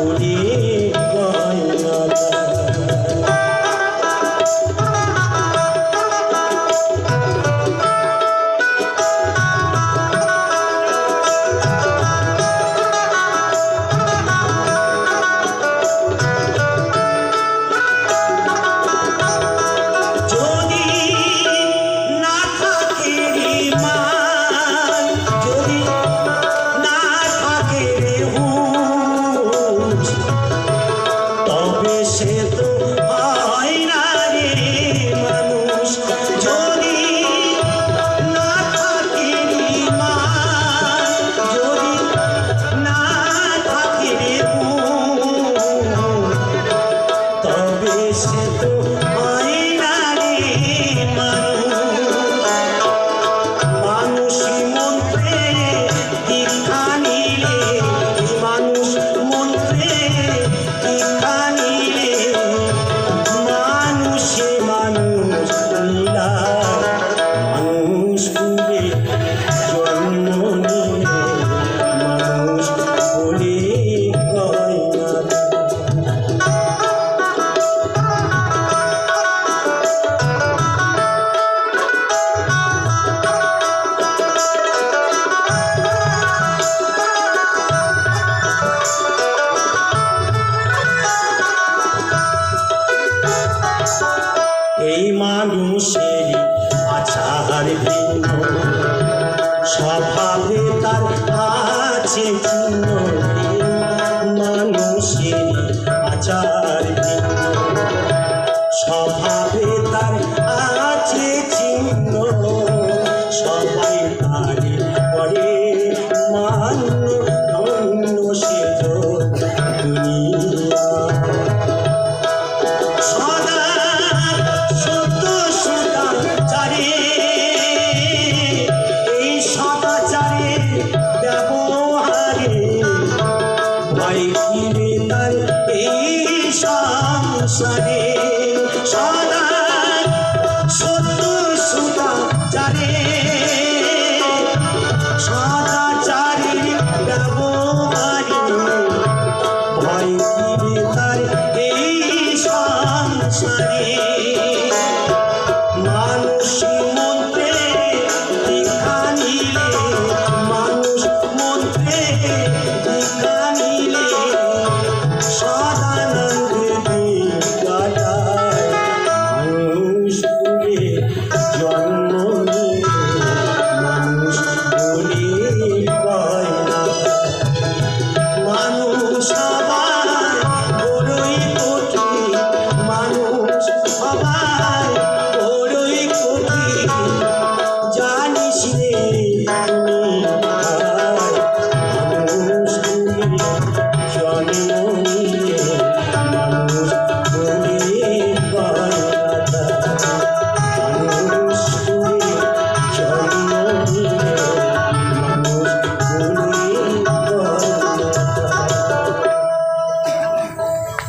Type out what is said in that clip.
土地。স্বভাবে তার আছে চিহ্ন ফিরে নাই এই সংসারে